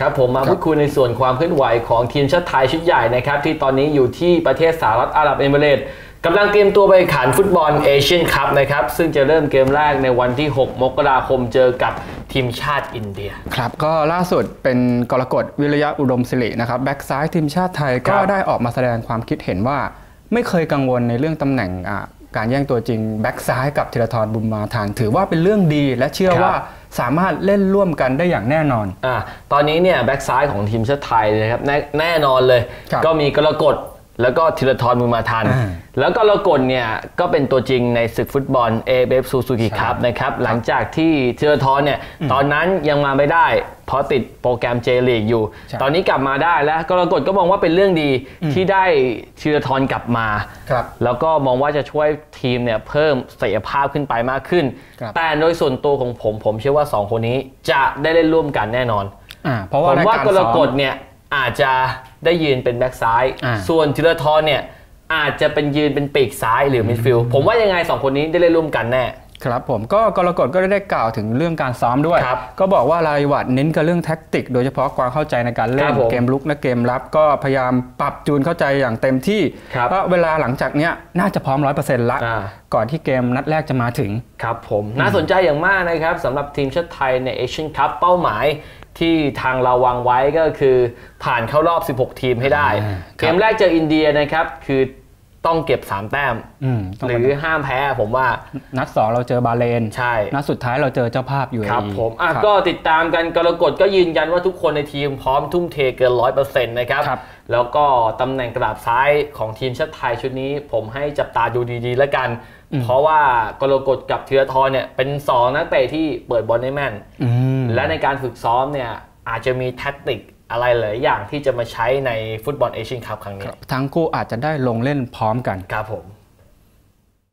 ครับผมมาพูดคุยในส่วนความเคลื่อนไหวของทีมชาติไทยชุดใหญ่นะครับที่ตอนนี้อยู่ที่ประเทศสหรัฐอาหรับเอมิเรตส์กำลังเตรียมตัวไปแข่งขันฟุตบอลเอเชียนคัพนะครับซึ่งจะเริ่มเกมแรกในวันที่ 6 มกราคมเจอกับทีมชาติอินเดีย ครับก็ล่าสุดเป็นกรกฎวิริยะอุดมศิรินะครับแบ็กซ้ายทีมชาติไทยก็ครับได้ออกมาแสดงความคิดเห็นว่า ไม่เคยกังวลในเรื่องตำแหน่งอะการแย่งตัวจริงแบ็กซ้ายกับธีรทรบุญมาทันถือว่าเป็นเรื่องดีและเชื่อครับว่า สามารถเล่นร่วมกันได้อย่างแน่นอนอ่าตอนนี้เนี่ยแบ็กซ้ายของทีมชาติไทยนะครับแน่แน่นอนเลยครับก็มีกรกฎ แล้วก็ธีรทรบุญมาทันอ่าแล้วก็กรกฎเนี่ยก็เป็นตัวจริงในศึกฟุตบอล a b f Suzuki ใช่ Cup นะครับหลังจากที่ธีรทรเนี่ยตอนนั้นยังมาไม่ได้ เพราะติดโปรแกรม J League อยู่ใช่ตอนนี้กลับมาได้แล้วกรกฎก็มองว่าเป็นเรื่องดีที่ได้ธีรทรกลับมาครับแล้วก็มองว่าจะช่วยทีมเนี่ยเพิ่มศักยภาพขึ้นไปมากขึ้นครับแต่โดยส่วนตัวของผมผมเชื่อว่า 2 คนนี้จะได้เล่นร่วมกันแน่นอนอ่าเพราะผว่ามรายว่าการกรซ้อมกฎเนี่ย อาจจะได้ยืนเป็นแบ็กซ้ายอ่าส่วนธีรทรเนี่ยอาจจะเป็นยืนเป็นปีกซ้ายหรือมิดฟิลด์ผมว่ายังไง2คนนี้ได้เล่นร่วมกันแน่ ครับผมก็กรกฎก็ได้กล่าวถึงเรื่องการซ้อมด้วยครับก็บอกว่ารายวัตเน้นกับเรื่องแท็กติก โดยเฉพาะความเข้าใจในการเล่ครันบผมเกมลุกและเกมรับก็พยายามปรับจูนเข้าใจอย่างเต็มที่ครับก็เวลาหลังจากเนี้ยน่าจะพร้อมร้อยเปอร์เซ็นต์ละอ่าก่อนที่เกมนัดแรกจะมาถึงครับผมน่าสนใจอย่างมากนะครับสำหรับทีมชาติไทยในเอเชียนคัพเป้าหมายที่ทางเราวางไว้ก็คือผ่านเข้ารอบ 16 ทีมให้ได้อ่าเกมแรกเจออินเดียนะครับ คือ ต้องเก็บ 3 แต้มอืมต้องหมารือห้ามแพ้ผมว่า นัดสองเราเจอบาห์เรนใช่ นัดสุดท้ายเราเจอเจ้าภาพอยู่ครับผมอะก็ติดตามกันกรกฎก็ยืนยันว่าทุกคนในทีมพร้อมทุ่มเทเกินร้อยเปอร์เซ็นต์นะครับครับ แล้วก็ตำแหน่งกระดาบซ้ายของทีมชาติไทยชุดนี้ ผมให้จับตาดูดีๆ แล้วกัน เพราะว่ากรกฎกับธีรทรเนี่ยเป็นสองนักเตะที่เปิดบอลได้แม่นอืมและในการฝึกซ้อมเนี่ยอาจจะมีแท็กติก อะไรหลายอย่างที่จะมาใช้ในฟุตบอลเอเชียนคัพครั้งนี้ ทั้งคู่อาจจะได้ลงเล่นพร้อมกัน ครับผม